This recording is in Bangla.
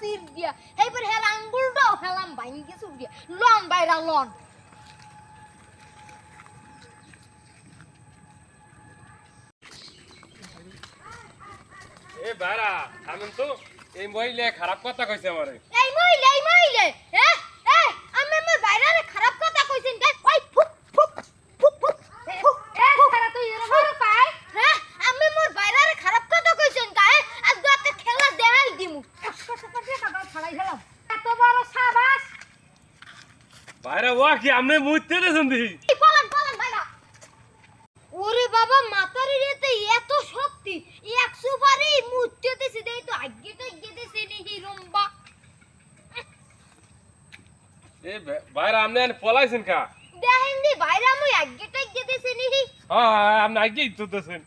সির দিয়া। এইবার হেলা আঙ্গুলটাও হেলাম ভাঙ্গি সুর লন বাইরা, লন। এ বারা আমি তো, এই মহিলা খারাপ কথা কইছে আমারে এই মহিলে এই মহিলে হ্যাঁ এই আমি আমার বাইরে খারাপ কথা কইছেন কে ওই ফুক ফুক ফুক ফুক ফুক এ সারা তুই এরকম পাই হ্যাঁ আমি মোর বাইরে খারাপ কথা কইছেন কে আজ গাতে খেলা দেখাই দিমু একশো টাকা দিয়ে কাটা ছাড়াই গেলাম এত বড় সাবাস! বাইরে ওয়া কি আমনে মুইতে দেছেন দি এই পলান পলান ভাইরা? ওরে বাবা মাতারি রেতে এত শক্তি। এক সুপারি মুত্তে দিছে দেই তো আগে তো আগে দিছে নি হিরম্বা এ বাইরে আমনে পলাইছেন কা? দেখেন দি ভাইরা মুই আগে তো আগে দিছে নি হ্যাঁ আমনে আগে তো দেছেন।